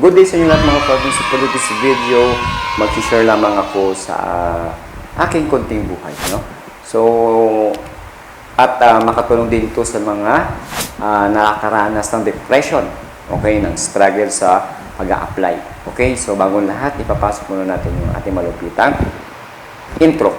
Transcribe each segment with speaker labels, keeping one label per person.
Speaker 1: Good day sa inyo lahat mga kapatid. Sa pag this video, mag-share lamang ako sa aking konting buhay. No? So, at ah, makatulong din ito sa mga ah, nakakaranas ng depression, okay, ng struggle sa pag-a-apply. Okay, so bago lahat, ipapasok muna natin yung ating malupitang intro.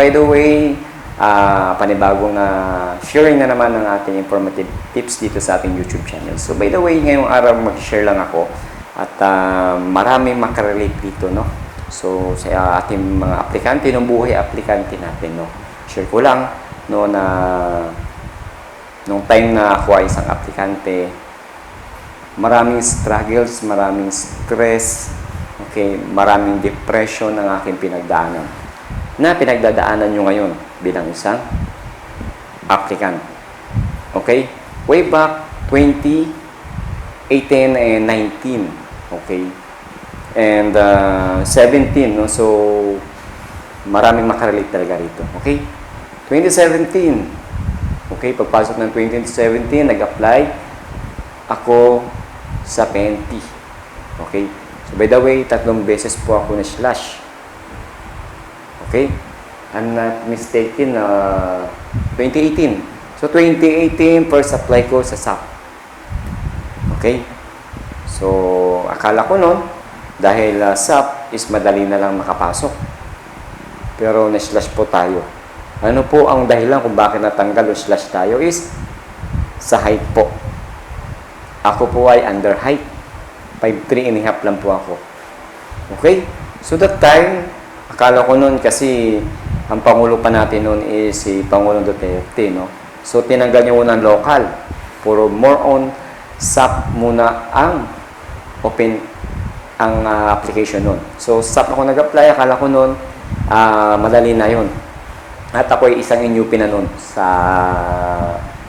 Speaker 1: By the way, ah, panibagong ah, sharing na naman ng ating informative tips dito sa ating YouTube channel. So by the way, ngayong araw mag-share lang ako at ah, maraming makarelate dito, no? So sa ating mga aplikante ng buhay aplikante natin, no? Share ko lang no na nung time na ako ay isang aplikante, maraming struggles, maraming stress, okay, maraming depression ang aking pinagdaanan na pinagdadaanan nyo ngayon bilang isang applicant. Okay? Way back 2018 and 19. Okay? And uh, 17, no? So, maraming makarelate talaga rito. Okay? 2017. Okay, pagpasok ng 2017, nag-apply ako sa PNP. Okay? So, by the way, tatlong beses po ako na-slash. Okay? I'm not mistaken, uh, 2018. So, 2018, first apply ko sa SAP. Okay? So, akala ko noon, dahil uh, SAP is madali na lang makapasok. Pero na-slash po tayo. Ano po ang dahilan kung bakit natanggal o slash tayo is sa height po. Ako po ay under height. 5'3 and a half lang po ako. Okay? So that time, akala ko noon kasi ang Pangulo pa natin noon is si Pangulong Duterte, no? So tinanggal niya muna ang local. Puro more on SAP muna ang open ang ah, application noon. So SAP ako nag-apply, akala ko noon ah, madali na yon. At ako ay isang inyupi na noon sa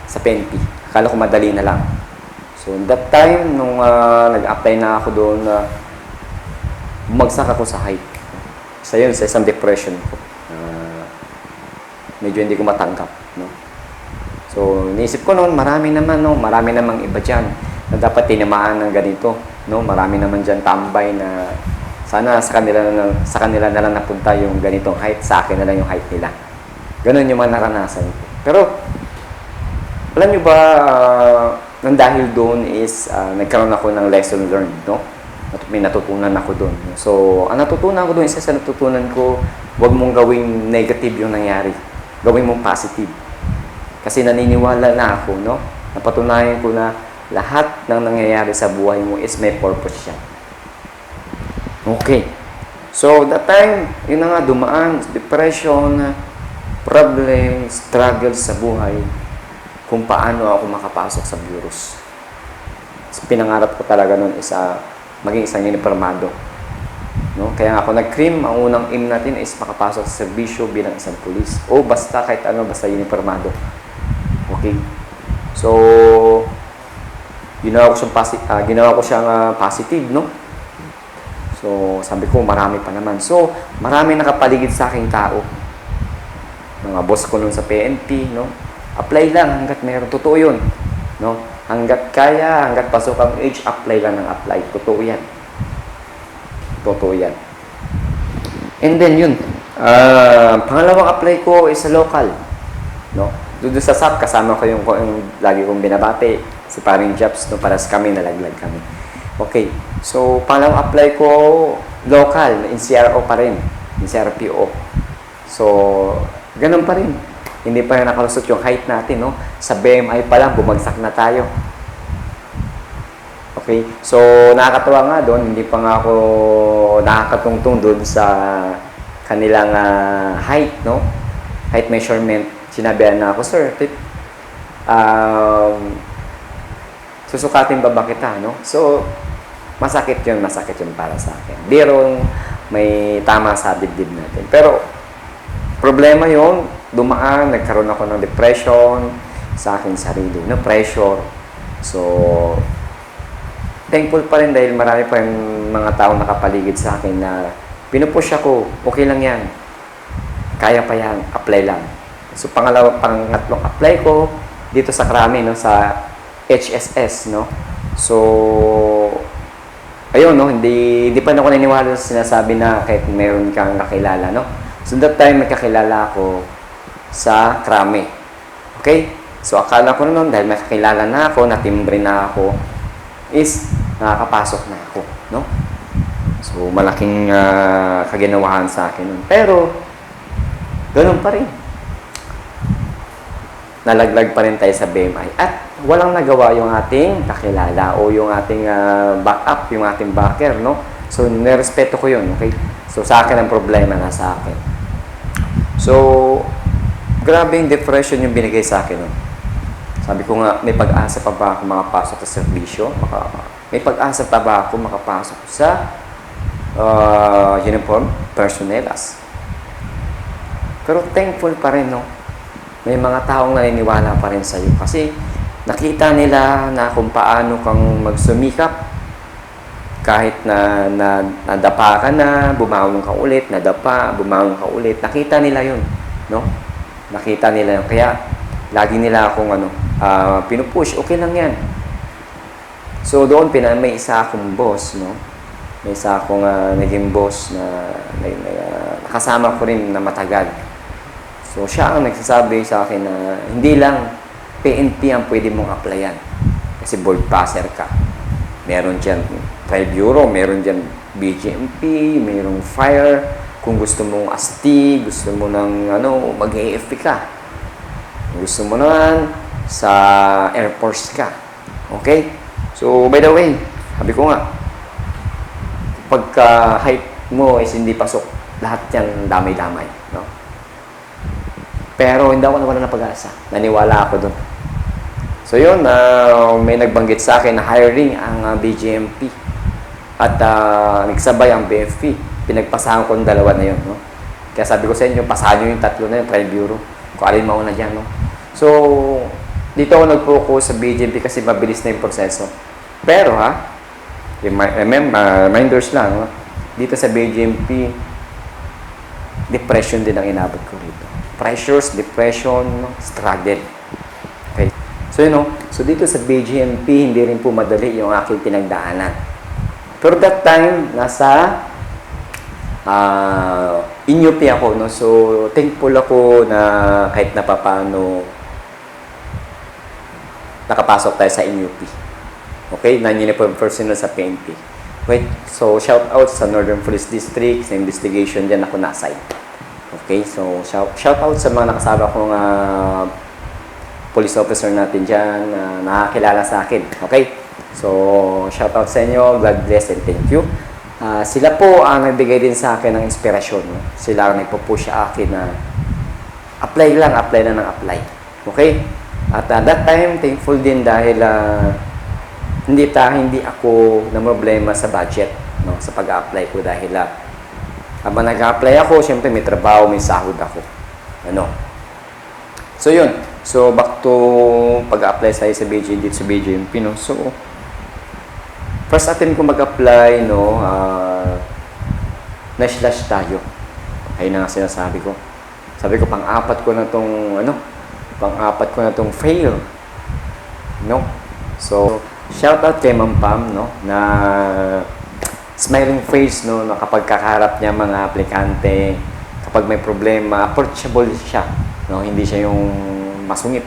Speaker 1: sa PNP. Akala ko madali na lang. So that time nung ah, nag-apply na ako doon na bumagsak ako sa height. Isa yun, sa isang depression ko. Ah, medyo hindi ko matanggap. No? So, iniisip ko noon, marami naman, no? marami namang iba dyan na dapat tinamaan ng ganito. No? Marami naman dyan tambay na sana sa kanila na, sa kanila na lang napunta yung ganitong height, sa akin na lang yung height nila. Ganun yung mga naranasan ko. Pero, alam nyo ba, uh, nang dahil doon is ah, nagkaroon ako ng lesson learned, no? At may natutunan ako doon. So, ang natutunan ko doon, isa sa natutunan ko, huwag mong gawing negative yung nangyari. Gawin mong positive. Kasi naniniwala na ako, no? Napatunayan ko na lahat ng nangyayari sa buhay mo is may purpose siya. Okay. So, that time, yun na nga, dumaan, depression, problem, struggle sa buhay, kung paano ako makapasok sa bureaus. Pinangarap ko talaga noon is ah, maging isang uniformado. No? Kaya nga ako nag-cream, ang unang aim natin is makapasok sa serbisyo bilang isang pulis. O basta kahit ano, basta uniformado. Okay? So, ginawa ko siyang, posi- ah, ginawa ko siyang ah, positive, no? So, sabi ko, marami pa naman. So, marami nakapaligid sa aking tao. Mga boss ko nun sa PNP, no? Apply lang hanggat meron. Totoo yun. No? Hanggat kaya, hanggat pasok ang age, apply lang ng apply. Totoo yan. Totoo yan. And then yun, ah, pangalawang apply ko is sa local. No? Doon sa SAP, kasama ko yung, yung lagi kong binabate, si paring Jobs, no, para sa kami, nalaglag kami. Okay, so pangalawang apply ko, local, in CRO pa rin, in CRPO. So, ganun pa rin. Hindi pa rin nakalusot yung height natin, no? Sa BMI pa lang, bumagsak na tayo. Okay? So, nakakatawa nga doon, hindi pa nga ako nakakatungtong doon sa kanilang ah, height, no? Height measurement. Sinabihan na ako, sir, um, susukatin ba ba kita, no? So, masakit yun, masakit yun para sa akin. Biro may tama sa dibdib natin. Pero, problema yun, dumaan, nagkaroon ako ng depression sa aking sarili, no? Pressure. So, thankful pa rin dahil marami pa yung mga tao nakapaligid sa akin na pinupush ako, okay lang yan. Kaya pa yan, apply lang. So, pangalawa, pangatlong apply ko dito sa Krami, no, sa HSS, no. So, ayun, no, hindi, hindi pa ako naniniwala sa sinasabi na kahit meron kang kakilala, no. So, that time, may kakilala ako sa Krami. Okay? So, akala ko noon, dahil may kakilala na ako, natimbre na ako, is nakakapasok na ako, no? So, malaking ah, kaginawahan sa akin nun. Pero, ganun pa rin. Nalaglag pa rin tayo sa BMI. At walang nagawa yung ating kakilala o yung ating ah, backup, yung ating backer, no? So, nirespeto ko yun, okay? So, sa akin ang problema na sa akin. So, grabe yung depression yung binigay sa akin nun. Sabi ko nga, may pag-asa pa ba ako makapasok sa serbisyo? May pag-asa pa ba ako makapasok sa uh, uniform personelas? Pero thankful pa rin, no? May mga taong naniniwala pa rin sa'yo. Kasi nakita nila na kung paano kang magsumikap kahit na, na nadapa ka na, bumangon ka ulit, nadapa, bumangon ka ulit. Nakita nila yun, no? Nakita nila yun. Kaya, lagi nila akong ano, ah, pinupush, okay lang yan. So doon pina may isa akong boss, no? May isa akong ah, naging boss na, na, na nakasama ko rin na matagal. So siya ang nagsasabi sa akin na hindi lang PNP ang pwede mong applyan. Kasi board passer ka. Meron dyan Tri Bureau, meron dyan BGMP, mayroong fire. Kung gusto mong asti, gusto mo ng ano, mag-AFP ka. Gusto mo naman sa Air Force ka. Okay? So, by the way, sabi ko nga, pagka height mo is hindi pasok, lahat yan damay-damay. No? Pero hindi ako nawala ng pag-asa. Naniwala ako dun. So yun, ah, may nagbanggit sa akin na hiring ang ah, BGMP at ah, nagsabay ang BFP. Pinagpasahan ko ng dalawa na yun. No? Kaya sabi ko sa inyo, pasahan nyo yung tatlo na yun, Trial Bureau. Kung alin mauna dyan. No? So, dito ako nag-focus sa BGMP kasi mabilis na yung proseso. Pero ha, remember, reminders lang, no? dito sa BGMP, depression din ang inabot ko rito. Pressures, depression, struggle. Okay? So, you know, so dito sa BGMP, hindi rin po madali yung aking pinagdaanan. Pero that time, nasa uh, inyupi ako, no? So, thankful ako na kahit na papano nakapasok tayo sa inyup. Okay? Non-uniform personnel sa PNP. Wait, so shout out sa Northern Police District, sa investigation dyan ako na-assign. Okay, so shout, shout out sa mga nakasama kong ah, police officer natin dyan na nakakilala sa akin. Okay? So, shout out sa inyo. God bless and thank you. Ah, sila po ang nagbigay din sa akin ng inspirasyon. Sila ang nagpo-push sa akin na apply lang, apply na ng apply. Okay? At at that time, thankful din dahil ah, hindi ta hindi ako na problema sa budget no sa pag-apply ko dahil uh, habang nag-apply ako, syempre may trabaho, may sahod ako. Ano? So yun. So back to pag-apply sa sa BJ dito sa BJMP no. So first attempt ko mag-apply no, ah na-slash tayo. Ayun na nga sinasabi ko. Sabi ko pang-apat ko na tong ano, pang-apat ko na tong fail. No? So, shout out kay Ma'am Pam, no, na smiling face, no, na kapag kakaharap niya mga aplikante, kapag may problema, approachable siya, no, hindi siya yung masungit.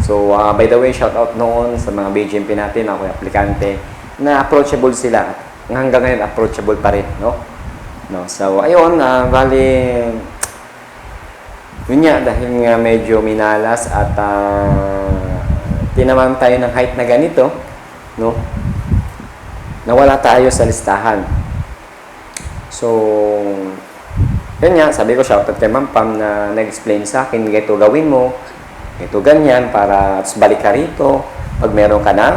Speaker 1: So, ah, by the way, shout out noon sa mga BGMP natin, ako yung aplikante, na approachable sila. Hanggang ngayon, approachable pa rin, no? No, so, ayun, ah, bali, yun nga, dahil nga medyo minalas at uh, tinaman tayo ng height na ganito, no? Nawala tayo sa listahan. So, yun nga, sabi ko, shoutout kay Ma'am Pam na nag-explain sa akin, ito gawin mo, ito ganyan, para balik ka rito. Pag meron ka ng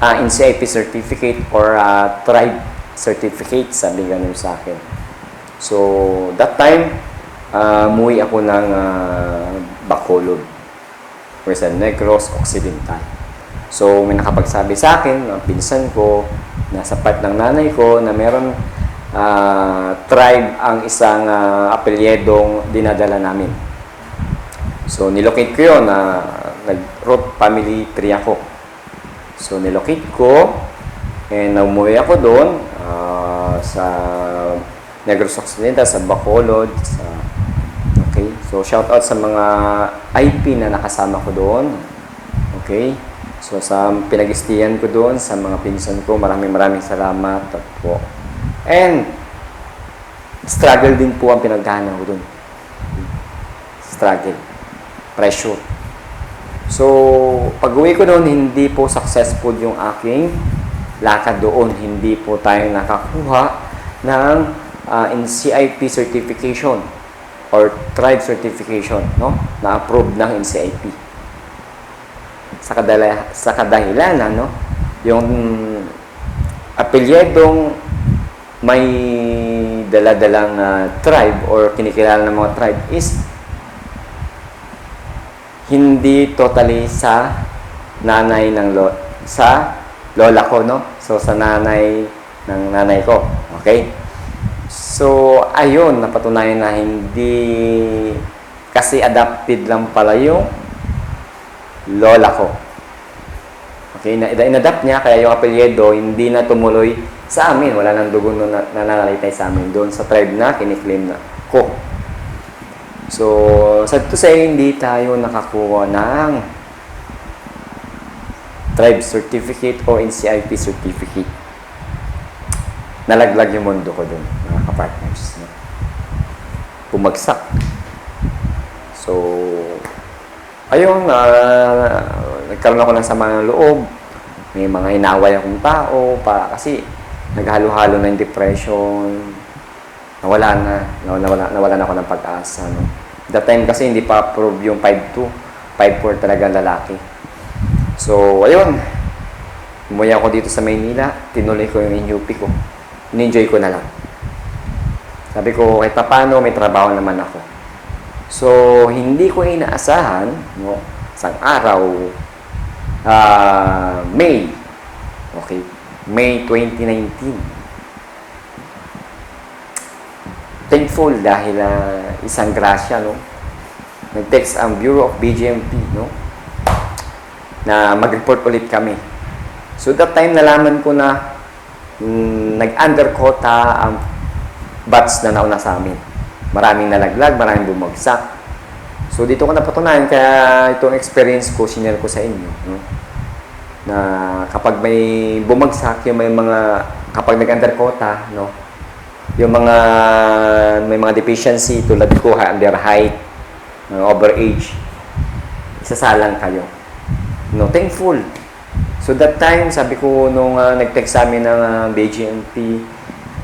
Speaker 1: uh, NCIP certificate or uh, tribe certificate, sabi ganun sa akin. So, that time, uh, muwi ako ng uh, Bacolod, Rizal Negros, Occidental. So, may nakapagsabi sa akin, ang pinsan ko, nasa part ng nanay ko, na meron ah, tribe ang isang uh, apelyedong dinadala namin. So, nilocate ko yun na nag-root family tree ako. So, nilocate ko and umuwi ako doon ah, sa Negros Occidental, sa Bacolod, sa Okay? So, shout out sa mga IP na nakasama ko doon. Okay? So, sa pinag-istiyan ko doon, sa mga pinsan ko, maraming maraming salamat po. And, struggle din po ang pinagdaanan ko doon. Struggle. Pressure. So, pag-uwi ko doon, hindi po successful yung aking lakad doon. Hindi po tayo nakakuha ng uh, NCIP certification or tribe certification, no? Na-approve ng NCIP. Sa, kadala, sa kadahilan, ano? Yung apelyedong may daladalang uh, tribe or kinikilala ng mga tribe is hindi totally sa nanay ng lo sa lola ko, no? So, sa nanay ng nanay ko. Okay? So, ayun, napatunayan na hindi kasi adapted lang pala yung lola ko. Okay, na inadapt niya kaya yung apelyido hindi na tumuloy sa amin. Wala nang dugo na nananalitay sa amin doon sa tribe na kiniklaim na ko. So, sad to say, hindi tayo nakakuha ng tribe certificate o NCIP certificate. Nalaglag yung mundo ko doon, mga kapartners. No? Bumagsak. So, ayun, uh, nagkaroon ako ng sama ng loob. May mga inaway akong tao para kasi naghalo-halo na yung depression. Nawala na, nawala, nawala na ako ng pag-asa. No? That time kasi hindi pa approve yung 5'2", 5'4 talaga lalaki. So, ayun. Umuwi ako dito sa Maynila, tinuloy ko yung inyupi ko. In-enjoy ko na lang. Sabi ko, kahit paano, may trabaho naman ako. So, hindi ko inaasahan, no, isang araw, ah, May, okay, May 2019. Thankful dahil ah, isang grasya, no, nag-text ang Bureau of BGMP, no, na mag-report ulit kami. So, that time nalaman ko na mm, nag-underquota ang batch na nauna sa amin. Maraming nalaglag, maraming bumagsak. So, dito ko napatunayan, kaya itong experience ko, sinare ko sa inyo. No? Na kapag may bumagsak, yung may mga, kapag nag-underquota, no? Yung mga, may mga deficiency tulad ko, under height, uh, over age, isasalang kayo. No, thankful. So that time, sabi ko nung uh, nag-text sa amin ng uh, BGMP,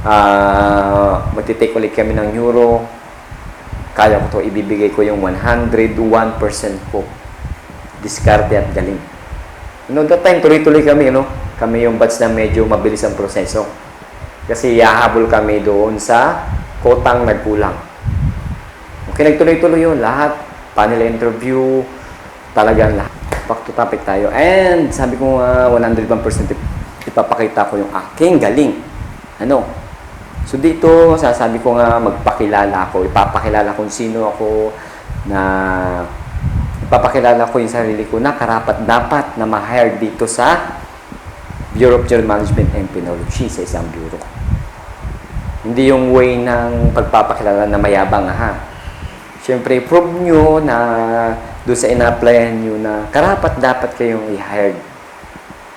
Speaker 1: uh, magtitake ulit kami ng euro, kaya ko to ibibigay ko yung 101% ko. Diskarte at galing. No, that time, tuloy-tuloy kami, no? Kami yung batch na medyo mabilis ang proseso. Kasi yahabol kami doon sa kotang nagkulang. Okay, nagtuloy-tuloy yun. Lahat, panel interview, talagang lahat. Back to topic tayo. And sabi ko nga, 101% ipapakita ko yung aking galing. Ano? So dito, sasabi ko nga, magpakilala ako. Ipapakilala kung sino ako na ipapakilala ko yung sarili ko na karapat dapat na ma-hire dito sa Bureau of General Management and Penology sa isang bureau. Hindi yung way ng pagpapakilala na mayabang ha. Siyempre, prove nyo na doon sa ina-applyan nyo na karapat dapat kayong i-hired.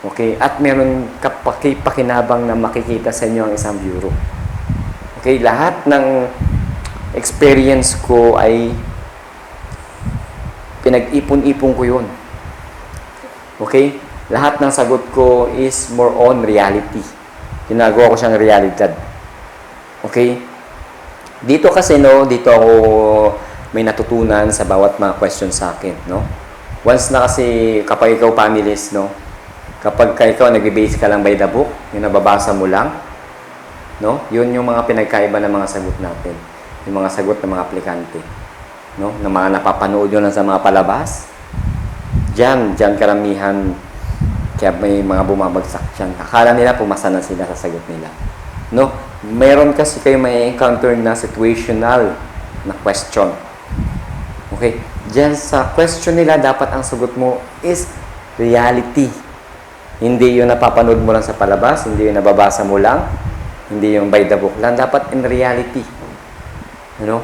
Speaker 1: Okay? At meron kapakipakinabang na makikita sa inyo ang isang bureau. Okay? Lahat ng experience ko ay pinag-ipon-ipon ko yun. Okay? Lahat ng sagot ko is more on reality. Ginagawa ko siyang realidad. Okay? Dito kasi no, dito ako may natutunan sa bawat mga question sa akin, no? Once na kasi kapag ikaw panelist, no? Kapag ka ikaw nagbe-base ka lang by the book, yung nababasa mo lang, no? Yun yung mga pinagkaiba ng mga sagot natin. Yung mga sagot ng mga aplikante, no? Na mga napapanood nyo lang sa mga palabas. Diyan, diyan karamihan kaya may mga bumabagsak dyan. Akala nila pumasa na sila sa sagot nila. No? Meron kasi kayo may encounter na situational na question. Okay? Diyan sa question nila, dapat ang sagot mo is reality. Hindi yung napapanood mo lang sa palabas, hindi yung nababasa mo lang, hindi yung by the book lang. Dapat in reality. Ano?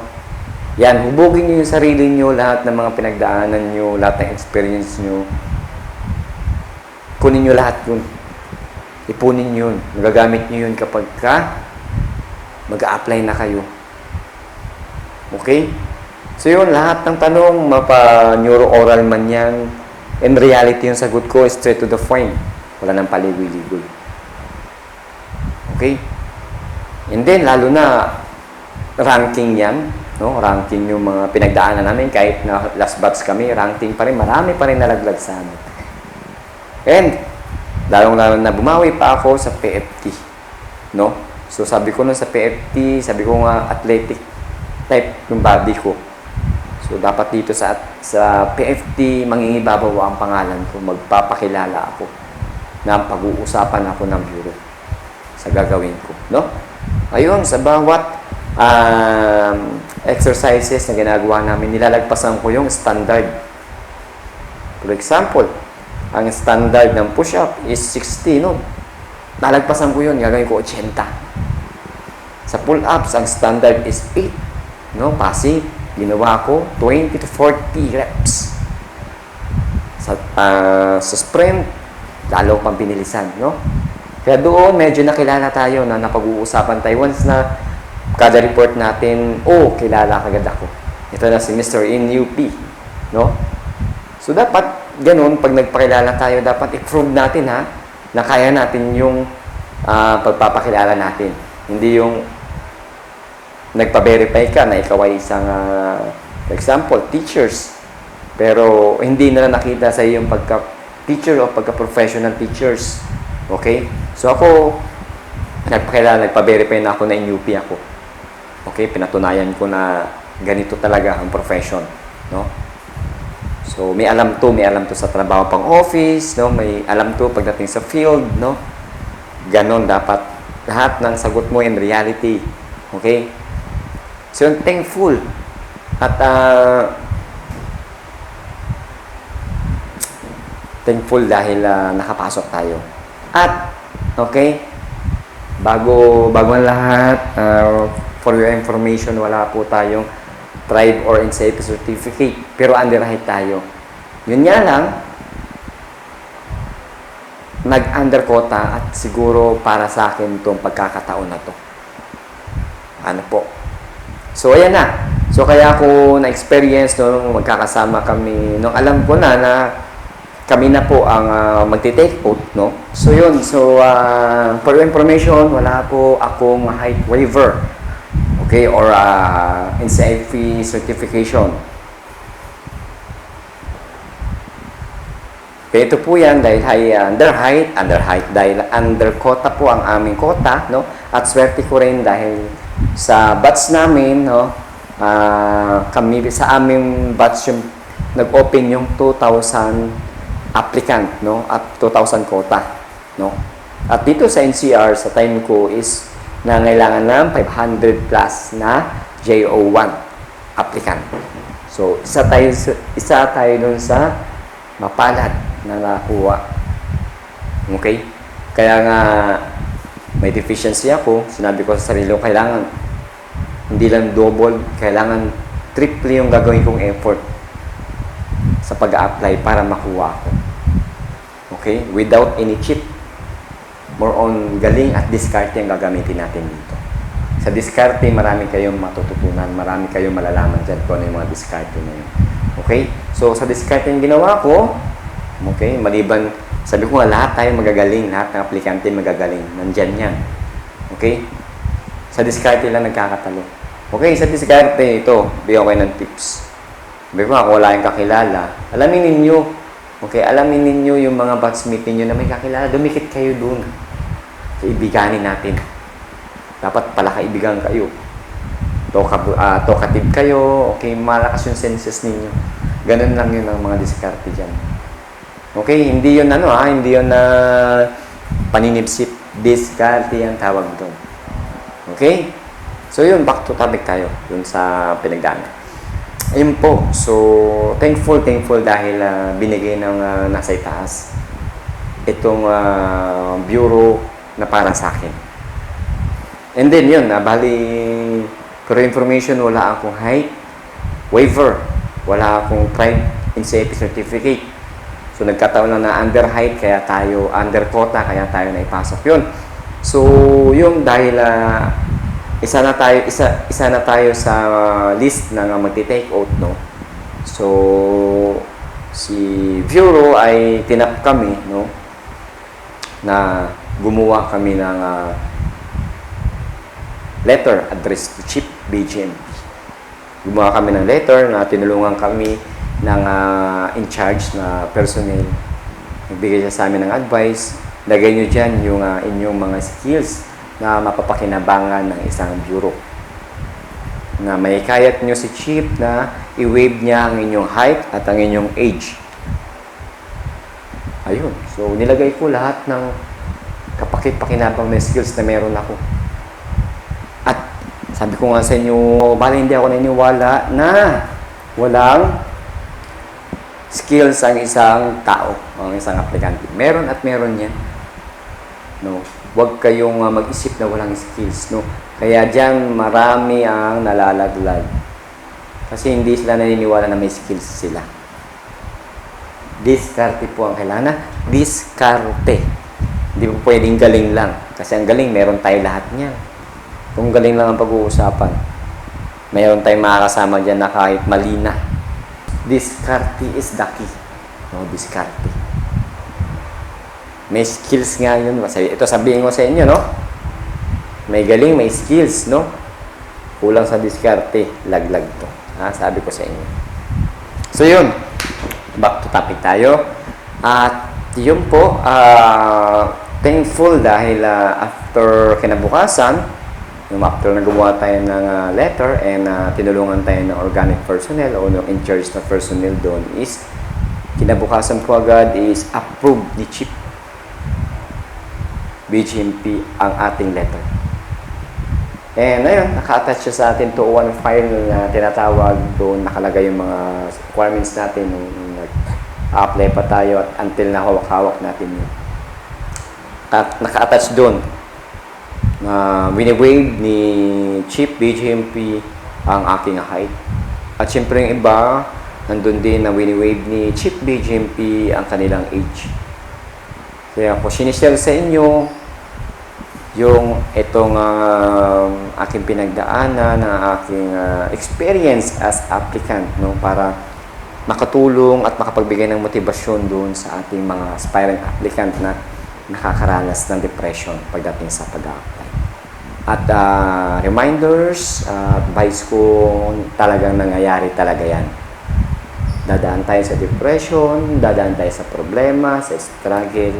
Speaker 1: Yan, hubugin niyo yung sarili niyo, lahat ng mga pinagdaanan niyo, lahat ng experience niyo. Kunin niyo lahat yun. Ipunin yun. Magagamit niyo yun kapag ka mag-a-apply na kayo. Okay? So yun, lahat ng tanong, mapa-neuro-oral man yan, in reality yung sagot ko, straight to the point. Wala nang paligoy-ligoy. Okay? And then, lalo na, ranking yan, no? Ranking yung mga pinagdaanan namin, kahit na last batch kami, ranking pa rin, marami pa rin nalaglag sa amin. And, lalong-lalo na bumawi pa ako sa PFT. No? So, sabi ko nun sa PFT, sabi ko nga athletic type yung body ko. So, dapat dito sa sa PFT, mangingibabaw ang pangalan ko. Magpapakilala ako na pag-uusapan ako ng bureau sa gagawin ko. No? Ayun, sa bawat um, exercises na ginagawa namin, nilalagpasan ko yung standard. For example, ang standard ng push-up is 60, no? Nalagpasan ko yun, gagawin ko 80. Sa pull-ups, ang standard is 8. No? Passing, ginawa ko 20 to 40 reps. Sa, ah, sa sprint, lalo pang pinilisan, no? Kaya doon, medyo nakilala tayo na napag-uusapan tayo. Once na kada report natin, oh, kilala kagad ako. Ito na si Mr. in UP, no? So, dapat ganun, pag nagpakilala tayo, dapat i-prove natin ha, na kaya natin yung ah, pagpapakilala natin. Hindi yung nagpa-verify ka na ikaw ay isang, ah, for example, teachers. Pero hindi nila nakita sa iyo yung pagka-teacher o pagka-professional teachers. Okay? So ako, nagpakilala, nagpa-verify na ako na in UP ako. Okay? Pinatunayan ko na ganito talaga ang profession. No? So, may alam to, may alam to sa trabaho pang office, no? May alam to pagdating sa field, no? Ganon dapat lahat ng sagot mo in reality. Okay? So, yung thankful at ah, thankful dahil ah, nakapasok tayo. At, okay, bago, bago ang lahat, ah, for your information, wala po tayong tribe or NCIP certificate. Pero underhide tayo. Yun nga lang, nag-under quota at siguro para sa akin itong pagkakataon na to. Ano po? So, ayan na. So, kaya ako na-experience nung magkakasama kami, nung alam ko na na kami na po ang uh, magti-take oath, no? So, yun. So, ah, for your information, wala po akong height waiver. Okay? Or uh, NCIP certification. Kaya ito po yan dahil high, under height, under height dahil under quota po ang aming quota, no? At swerte ko rin dahil sa batch namin, no? ah, kami sa aming batch yung nag-open yung 2,000 applicant, no? At 2,000 quota, no? At dito sa NCR sa time ko is nangailangan ng 500 plus na JO1 applicant. So, isa tayo isa tayo dun sa mapalad na nakuha. Okay? Kaya nga may deficiency ako, sinabi ko sa sarili ko, kailangan hindi lang double, kailangan triple yung gagawin kong effort sa pag-apply para makuha ako. Okay? Without any cheat. More on galing at diskarte ang gagamitin natin dito. Sa diskarte, marami kayong matututunan, marami kayong malalaman dyan kung ano yung mga diskarte na yun. Okay? So, sa diskarte yung ginawa ko, okay, maliban, sabi ko nga, lahat tayo magagaling, lahat ng aplikante magagaling. Nandyan yan. Okay? Sa diskarte lang nagkakatalo. Okay, sa diskarte ito, bigyan ko ng tips. Sabi ko nga, wala kayong kakilala, alamin ninyo. Okay, alamin ninyo yung mga batsmate ninyo na may kakilala. Dumikit kayo dun. Kaibiganin natin. Dapat pala kaibigan kayo. Toka, uh, talkative kayo. Okay, malakas yung senses ninyo. Ganun lang yun ang mga diskarte dyan. Okay, hindi yun ano ha, hindi yun na paninipsip. Diskarte ang tawag doon. Okay? So yun, back to topic tayo. Yun sa pinagdaan. Ayun po. So, thankful, thankful dahil ah, binigay ng uh, nasa itaas itong ah, bureau na para sa akin. And then yun, uh, bali, for information, wala akong height, waiver, wala akong in safety certificate. So nagkataon lang na under height, kaya tayo, under quota, kaya tayo na ipasok yun. So, yung dahil ah, isa na tayo isa isa na tayo sa list ng uh, magti-take out no. So si Bureau ay tinap kami no na gumawa kami ng uh, letter addressed to Chief BGMP. Gumawa kami ng letter na tinulungan kami ng uh, in charge na personnel. Nagbigay siya sa amin ng advice. Lagay nyo dyan yung uh, inyong mga skills na mapapakinabangan ng isang bureau. Na may kayat nyo si Chief na i-waive niya ang inyong height at ang inyong age. Ayun. So, nilagay ko lahat ng kapakit-pakinabang na skills na meron ako. At sabi ko nga sa inyo, bali hindi ako naniniwala na walang skills ang isang tao, ang isang aplikante. Meron at meron yan. No? Huwag kayong uh, mag-isip na walang skills, no? Kaya diyan marami ang nalalaglag. Kasi hindi sila naniniwala na may skills sila. Diskarte po ang kailangan. Diskarte. Hindi po pwedeng galing lang. Kasi ang galing, meron tayo lahat niyan. Kung galing lang ang pag-uusapan, meron tayong makakasama dyan na kahit malina. Diskarte is the key. No, diskarte. May skills nga yun. Ito sabihin ko sa inyo, no? May galing, may skills, no? Kulang sa diskarte, laglag to. Ha? Sabi ko sa inyo. So, yun. Back to topic tayo. At yun po, ah, thankful dahil ah, after kinabukasan, yung after na gumawa tayo ng ah, letter and ah, tinulungan tayo ng organic personnel o ng in charge na personnel doon is kinabukasan po agad is approved ni Chief BGMP ang ating letter. And ayun, naka-attach siya sa atin to one file na tinatawag doon, nakalagay yung mga requirements natin nung nag-apply pa tayo at until na hawak-hawak natin yun. Ka- Naka-attach doon na wini-waive ni Chief BGMP ang aking height. At syempre yung iba, nandun din na wini-waive ni Chief BGMP ang kanilang age. Kaya ko sinishare sa inyo yung itong um, aking pinagdaanan, na aking uh, experience as applicant no para makatulong at makapagbigay ng motibasyon doon sa ating mga aspiring applicant na nakakaranas ng depression pagdating sa pag-apply. At uh, reminders, uh, advice ko talagang nangyayari talaga yan. Dadaan tayo sa depression, dadaan tayo sa problema, sa struggle,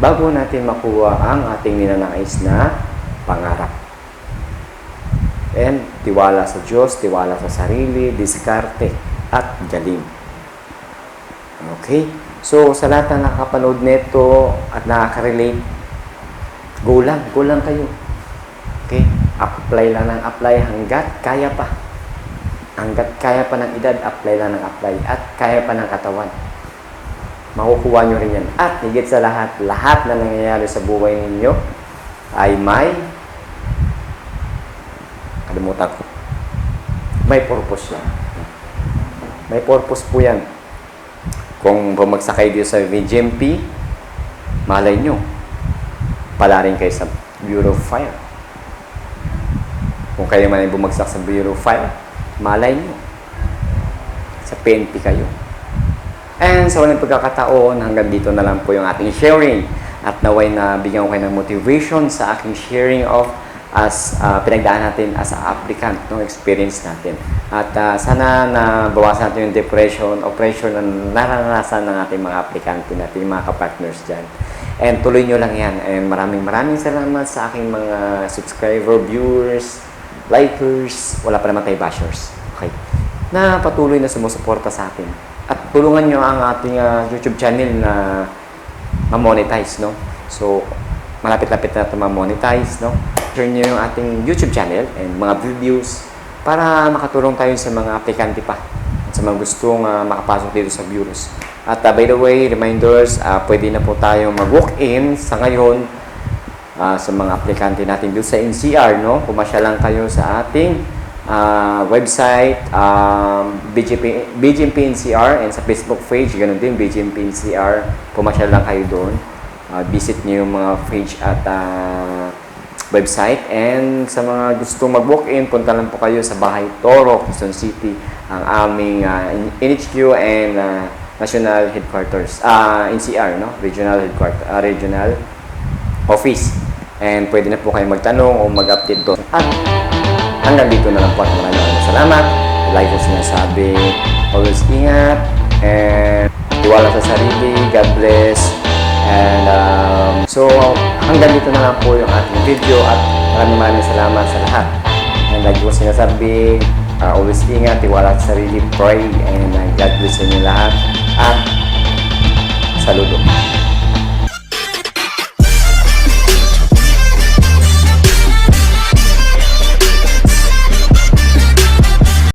Speaker 1: bago natin makuha ang ating ninanais na pangarap. And tiwala sa Diyos, tiwala sa sarili, diskarte, at galing. Okay? So, sa lahat na nakapanood nito at nakaka-relate, go lang, go lang kayo. Okay? Apply lang ng apply hanggat kaya pa. Hanggat kaya pa ng edad, apply lang ng apply. At kaya pa ng katawan makukuha nyo rin yan. At higit sa lahat, lahat na nangyayari sa buhay ninyo ay may kalimutan ko. May purpose yan. May purpose po yan. Kung bumagsak kayo sa VGMP, malay nyo, pala rin kayo sa Bureau of Fire. Kung kayo man ay bumagsak sa Bureau of Fire, malay nyo, sa PNP kayo. And sa walang pagkakataon, hanggang dito na lang po yung ating sharing. At naway na bigyan ko kayo ng motivation sa aking sharing of as uh, pinagdaan natin as a applicant, no experience natin. At ah, sana na bawasan natin yung depression o pressure na naranasan ng ating mga aplikante natin, mga kapartners dyan. And tuloy nyo lang yan. And maraming maraming salamat sa aking mga subscriber, viewers, likers, wala pa naman tayo bashers. Okay. Na patuloy na sumusuporta sa atin. At tulungan nyo ang ating ah, YouTube channel na ma-monetize, no? So, malapit-lapit na ito ma-monetize, no? Share nyo yung ating YouTube channel and mga videos para makatulong tayo sa mga aplikante pa at sa mga gustong ah, makapasok dito sa bureaus. At ah, by the way, reminders, ah, pwede na po tayo mag-walk-in sa ngayon ah, sa mga aplikante natin dito sa NCR, no? Pumasya lang kayo sa ating ah, website, um, BGP, BGMP NCR, and sa Facebook page, ganun din, BGMP NCR. Pumasya lang kayo doon. Ah, visit niyo yung mga page at ah, website. And sa mga gusto mag-walk-in, punta lang po kayo sa Bahay Toro, Quezon City, ang aming ah, NHQ and ah, National Headquarters, ah NCR, no? Regional Headquarters, ah, Regional Office. And pwede na po kayo magtanong o mag-update doon. At hanggang dito na lang po at maraming maraming salamat. Like ko sinasabi, always ingat, and tiwala sa sarili, God bless, and um, so hanggang dito na lang po yung ating video at maraming maraming salamat sa lahat. And like ko sinasabi, uh, always ingat, tiwala sa sarili, pray, and uh, God bless sa inyo lahat. At saludo.